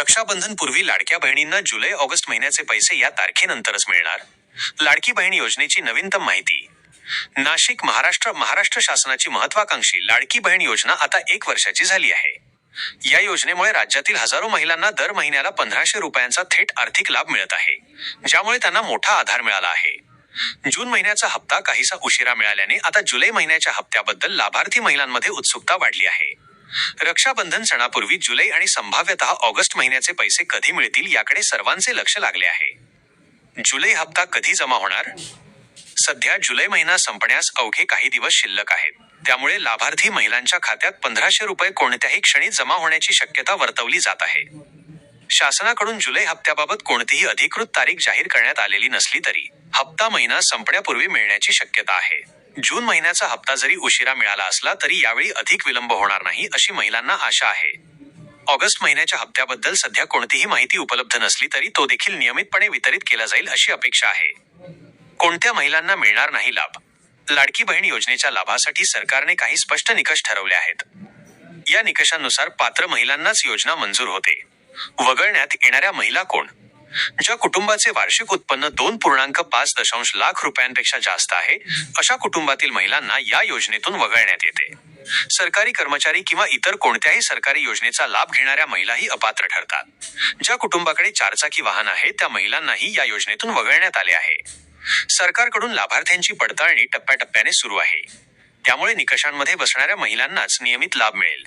रक्षाबंधन पूर्वी लाडक्या बहिणींना जुलै ऑगस्ट महिन्याचे पैसे या तारखेनंतरच मिळणार. लाडकी बहीण योजनेची नवीनतम माहिती. नाशिक महाराष्ट्र महाराष्ट्र शासनाची महत्वाकांक्षी लाडकी बहीण योजना आता एक वर्षाची झाली आहे. या योजनेमुळे राज्यातील हजारो महिलांना दर महिन्याला पंधराशे रुपयांचा थेट आर्थिक लाभ मिळत आहे ज्यामुळे त्यांना मोठा आधार मिळाला आहे. जून महिन्याचा हप्ता काहीसा उशिरा मिळाल्याने आता जुलै महिन्याच्या हप्त्याबद्दल लाभार्थी महिलांमध्ये उत्सुकता वाढली आहे. रक्षाबंधन सणापूर्वी जुलै आणि संभाव्यतः ऑगस्ट महिन्याचे पैसे कधी मिळतील याकडे सर्वांचे लक्ष लागले आहे. जुलै हप्ता कधी जमा होणार? सध्या जुलै महिना संपण्यास अवघे काही दिवस शिल्लक आहेत. त्यामुळे लाभार्थी महिलांच्या खात्यात पंधराशे रुपये कोणत्याही क्षणी जमा होण्याची शक्यता वर्तवली जात आहे. शासनाकडून जुलै हप्त्याबाबत कोणतीही अधिकृत तारीख जाहीर करण्यात आलेली नसली तरी हप्ता महिना संपण्यापूर्वी मिळण्याची शक्यता आहे. जून महिन्याचा हप्ता जरी उशिरा मिळाला असला तरी यावेळी अधिक विलंब होणार नाही अशी महिलांना आशा आहे. ऑगस्ट महिन्याच्या हप्त्याबद्दल सध्या कोणतीही माहिती उपलब्ध नसली तरी तो देखील नियमितपणे वितरित केला जाईल अशी अपेक्षा आहे. कोणत्या महिलांना मिळणार नाही लाभ? लाडकी बहीण योजनेच्या लाभासाठी सरकारने काही स्पष्ट निकष ठरवले आहेत. या निकषांनुसार पात्र महिलांनाच योजना मंजूर होते. वगळण्यात येणाऱ्या महिला कोण? ज्या कुटुंबाचे वार्षिक उत्पन्न दोन पूर्णांक पाच दशांश लाख रुपयांपेक्षा जास्त आहे अशा कुटुंबातील महिलांना या योजनेतून वगळण्यात येते. सरकारी कर्मचारी किंवा इतर कोणत्याही सरकारी योजनेचा लाभ घेणाऱ्या महिलाही अपात्र ठरतात. ज्या कुटुंबाकडे चारचाकी वाहन आहे त्या महिलांनाही या योजनेतून वगळण्यात आले आहे. सरकारकडून लाभार्थ्यांची पडताळणी टप्प्याटप्प्याने सुरू आहे. त्यामुळे निकषांमध्ये बसणाऱ्या महिलांनाच नियमित लाभ मिळेल.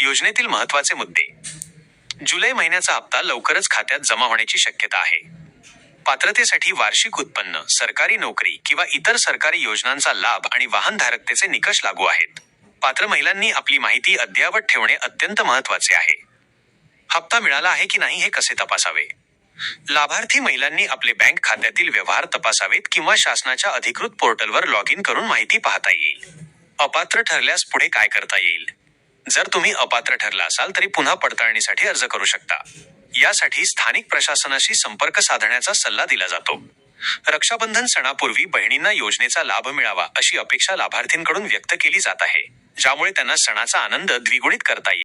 योजनेतील महत्त्वाचे मुद्दे. जुलै महिन्याचा हप्ता लवकरच खात्यात जमा होण्याची शक्यता आहे. पात्रतेसाठी वार्षिक उत्पन्न सरकारी नोकरी किंवा इतर सरकारी योजनांचा लाभ आणि वाहनधारकतेचे निकष लागू आहेत. पात्र महिलांनी आपली माहिती अद्ययावत ठेवणे अत्यंत महत्त्वाचे आहे. हप्ता मिळाला आहे की नाही हे कसे तपासावे? लाभार्थी महिलांनी आपले बँक खात्यातील व्यवहार तपासावेत किंवा शासनाच्या अधिकृत पोर्टलवर लॉग इन करून माहिती पाहता येईल. अपात्र ठरल्यास पुढे काय करता येईल? जर तुम्ही अपात्र ठरला असाल तरी पुन्हा पडताळणीसाठी अर्ज करू शकता. यासाठी स्थानिक प्रशासनाशी संपर्क साधण्याचा सल्ला दिला जातो. रक्षाबंधन सणापूर्वी बहिणींना योजनेचा लाभ मिळावा अशी अपेक्षा लाभार्थींकडून व्यक्त केली जात आहे ज्यामुळे त्यांना सणाचा आनंद द्विगुणित करता येईल.